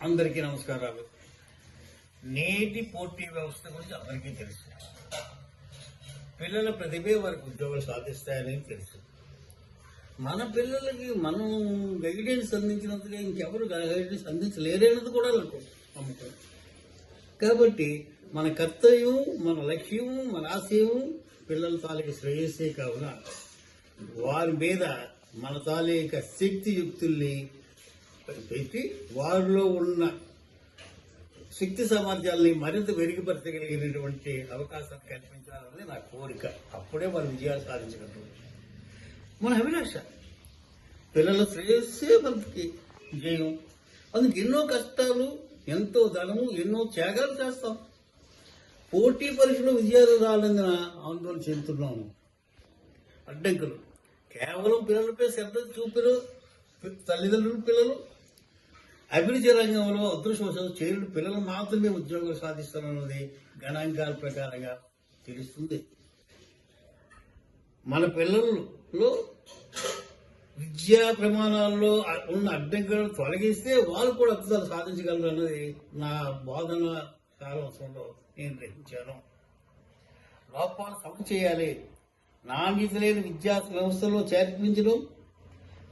అందరికీ నమస్కారాలు. నేటి పోటీ వ్యవస్థ గురించి అందరికీ తెలుసు. పిల్లల ప్రతిభే వారికి ఉద్యోగాలు సాధిస్తాయని తెలుసు. మన పిల్లలకి మనం గైడెన్స్ అందించినంతగా ఇంకెవరు గైడెన్స్ అందించలేరన్నది కూడా నాకు కాబట్టి మన కర్తవ్యం మన లక్ష్యం మన ఆశయం పిల్లల తాలూకు శ్రేయస్సే కావున వారి మీద మన తాలూక శక్తి యుక్తుల్ని పెట్టి వారిలో ఉన్న శక్తి సామర్థ్యాలని మరింత మెరుగుపరచగలిగినటువంటి అవకాశాలు కల్పించాలని నా కోరిక. అప్పుడే మన విజయాలు సాధించగలరు మన అభిలాష పిల్లల శ్రేయస్సే మనకి విజయం. అందుకు ఎన్నో కష్టాలు ఎంతో ధనము ఎన్నో త్యాగాలు చేస్తాం. పోటీ పరీక్షలో విజయాలు రావాలని ఆందోళన చెందుతున్నాము అడ్డంకులు. కేవలం పిల్లలపై శ్రద్ధ చూపిన తల్లిదండ్రులు పిల్లలు అభివృద్ధి రంగంలో అదృష్టవశాలు చేరుడు పిల్లలు మాత్రమే ఉద్యోగం సాధిస్తారన్నది గణాంకాల ప్రకారంగా తెలుస్తుంది. మన పిల్లల్లో విద్యా ప్రమాణాల్లో ఉన్న అడ్డంకులను తొలగిస్తే వాళ్ళు కూడా అద్భుతాలు సాధించగలరు అన్నది నా బోధన కాలవసరంలో నేను గ్రహించాను. లోపాలు సమ చేయాలి నాణ్యత లేని విద్యా వ్యవస్థలో చేర్పించడం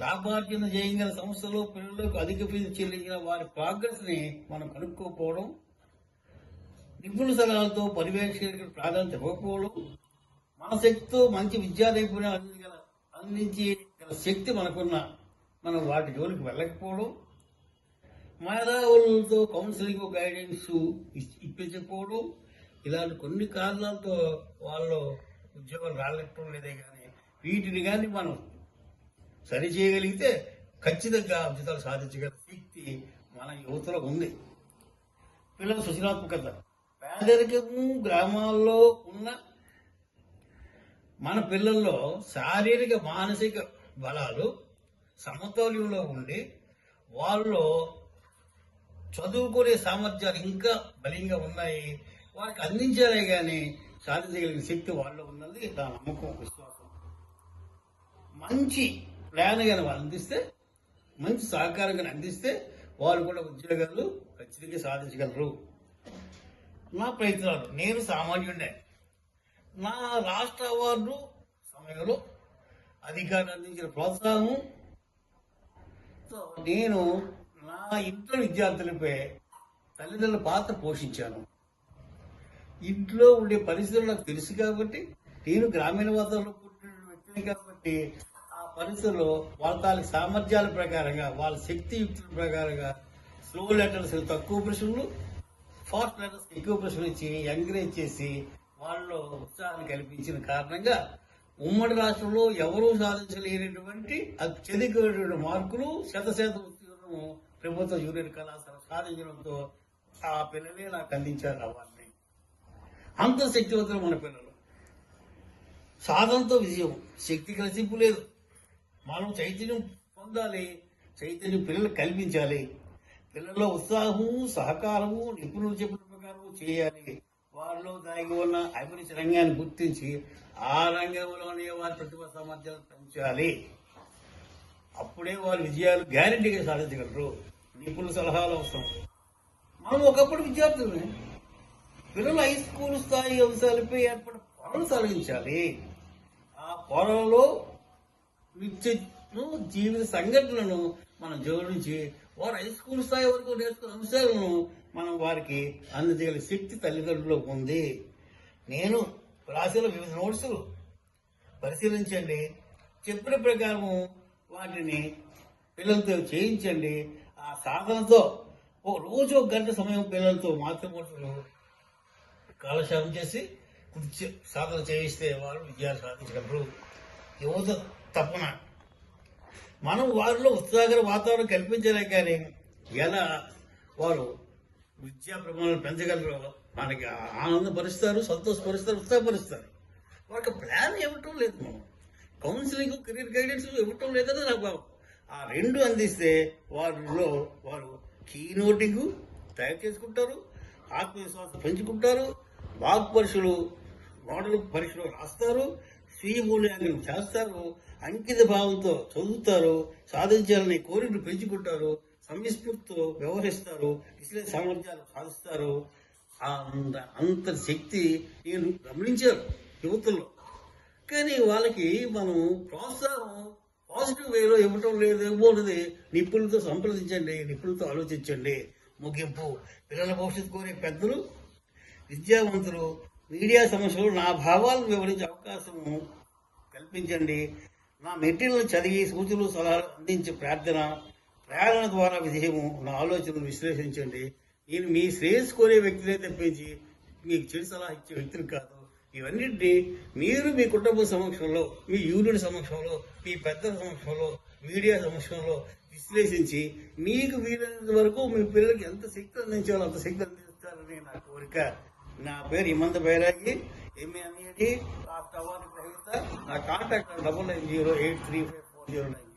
లాభార్జన చేయగల సంస్థలో పిల్లలకు అధిక ఫీజు చెల్లించిన వారి ప్రోగ్రెస్ని మనం కనుక్కోకపోవడం నిపుణుల సలహాలతో పర్యవేక్షణకు ప్రాధాన్యత ఇవ్వకపోవడం మన శక్తితో మంచి విద్యా నైపుణ్యం అందించగల అందించగల శక్తి మనకున్న మనం వాటి జోలికి వెళ్ళకపోవడం మేధావులతో కౌన్సిలింగ్ గైడెన్స్ ఇప్పించకపోవడం ఇలాంటి కొన్ని కారణాలతో వాళ్ళు ఉద్యోగాలు రాలేకపోవడం లేదే కానీ వీటిని కానీ మనం సరి చేయగలిగితే ఖచ్చితంగా అద్భుతాలు సాధించగల శక్తి మన యువతలో ఉంది. పిల్లల సృజనాత్మకత పేదరికము గ్రామాల్లో ఉన్న మన పిల్లల్లో శారీరక మానసిక బలాలు సమతౌల్యంలో ఉండి వాళ్ళలో చదువుకునే సామర్థ్యాలు ఇంకా బలంగా ఉన్నాయి. వారికి అందించారే కానీ సాధించగలిగిన శక్తి వాళ్ళు ఉన్నది నా నమ్మకం విశ్వాసం. మంచి ప్లాన్ కానీ వాళ్ళు అందిస్తే మంచి సహకారం కానీ అందిస్తే వారు కూడా ఉద్యోగాలు ఖచ్చితంగా సాధించగలరు. నా ప్రయత్నాలు నేను సామాన్యుడే నా రాష్ట్ర అవార్డు సమయంలో అధికారులు అందించిన ప్రోత్సాహం. నేను నా ఇంట్లో విద్యార్థులపై తల్లిదండ్రుల పాత్ర పోషించాను. ఇంట్లో ఉండే పరిస్థితులు నాకు తెలుసు కాబట్టి నేను గ్రామీణ వాతావరణంలో పుట్టిన వ్యక్తిని కాబట్టి పరిస్థితులు వాళ్ళ తాలూకు సామర్థ్యాల ప్రకారంగా వాళ్ళ శక్తి యుక్తుల ప్రకారంగా స్లో లెటర్స్ తక్కువ ప్రశ్నలు ఫాస్ట్ లెటర్స్ ఎక్కువ ప్రశ్నలు ఇచ్చి ఎంకరేజ్ చేసి వాళ్ళలో ఉత్సాహాన్ని కల్పించిన కారణంగా ఉమ్మడి రాష్ట్రంలో ఎవరూ సాధించలేనటువంటి అత్యధికమైనటువంటి మార్కులు శత శాతం ఉత్తీర్ణము ప్రభుత్వ జూనియర్ కళాశాల సాధించడంతో ఆ పిల్లలే నాకు అందించారు అవార్డుని అంత శక్తివంతులు మన పిల్లలు. సాధనతో విజయం. శక్తి కలిసింపు లేదు. మనం చైతన్యం పొందాలి. చైతన్యం పిల్లలు కల్పించాలి. పిల్లల్లో ఉత్సాహము సహకారము నిపుణులు చెప్పిన ప్రకారం చేయాలి. వారిలో దాగి ఉన్న అభిరుచి రంగాన్ని గుర్తించి ఆ రంగంలోనే వారి ప్రతిభ సామర్థ్యాలు పెంచాలి. అప్పుడే వారి విజయాలు గ్యారంటీగా సాధించగలరు. నిపుణుల సలహాలు అవసరం. మనం ఒకప్పుడు విద్యార్థులమే. పిల్లలు హై స్కూల్ స్థాయి అంశాలపై ఏర్పడిన పొరలు తొలగించాలి ఆ పొరలలో విద్యను జీవిత సంఘటనలను మనం జోడించి వారు హై స్కూల్ స్థాయి వరకు నేర్చుకున్న అంశాలను మనం వారికి అందజేయగల శక్తి తల్లిదండ్రులకు ఉంది. నేను రాసిన వివిధ నోట్సులు పరిశీలించండి. చెప్పిన ప్రకారము వాటిని పిల్లలతో చేయించండి. ఆ సాధనతో ఒక రోజు ఒక గంట సమయం పిల్లలతో మాతృమూర్తులు కాలక్షేపం చేసి సాధన చేయిస్తే వారు విజయాలు సాధించినప్పుడు యువత తపన మనం వారిలో ఉత్సాహకర వాతావరణం కల్పించలే కానీ ఎలా వారు విద్యా ప్రమాణాలు పెంచగలరు మనకి ఆనందపరుస్తారు సంతోషపరుస్తారు ఉత్సాహపరుస్తారు. వాళ్ళకి ప్లాన్ ఇవ్వటం లేదు. మనం కౌన్సిలింగ్ కెరీర్ గైడెన్స్ ఇవ్వటం లేదని నాకు భావం. ఆ రెండు అందిస్తే వారిలో వారు కీ నోటింగ్ తయారు చేసుకుంటారు ఆత్మవిశ్వాసం పెంచుకుంటారు వాక్ పరీక్షలు మోడల్ పరీక్షలు రాస్తారు స్వీయ మూల్యాంకనం చేస్తారు. అంకిత భావంతో చదువుతారు. సాధించాలని కోరికలు పెంచుకుంటారు. సమయస్ఫూర్తితో వ్యవహరిస్తారు. విశ్లేష సామర్థ్యాలు సాధిస్తారు. ఆ అంత అంత శక్తి నేను గమనించారు యువతలో కానీ వాళ్ళకి మనం ప్రోత్సాహం పాజిటివ్ వేలో ఇవ్వటం లేదేమో అనేది నిపుణులతో సంప్రదించండి నిపుణులతో ఆలోచించండి. ముగింపు. పిల్లల భవిష్యత్తు కోరే పెద్దలు విద్యావంతులు మీడియా సమస్యలు నా భావాలను వివరించే అవకాశం కల్పించండి. నా మెటీరియల్ చదివి సూచనలు సలహాలు అందించే ప్రార్థన ప్రేరణ ద్వారా విజయము నా ఆలోచనలు విశ్లేషించండి. నేను మీ శ్రేయస్సు కోరే వ్యక్తినే తప్పించి మీకు చెడు సలహా ఇచ్చే వ్యక్తిని కాదు. ఇవన్నింటినీ మీరు మీ కుటుంబ సమక్షంలో మీ యూనియన్ సమక్షంలో మీ పెద్దల సమక్షంలో మీడియా సమక్షంలో విశ్లేషించి మీకు వీలైనంత వరకు మీ పిల్లలకి ఎంత శక్తి అందించాలో అంత శక్తి అందిస్తారని నా కోరిక. నా పేరు హిమంత బైరాగి ఎంఏ అనేది రాష్ట్ర అవార్డు గ్రహీత. నా contact double nine zero eight three five four zero nine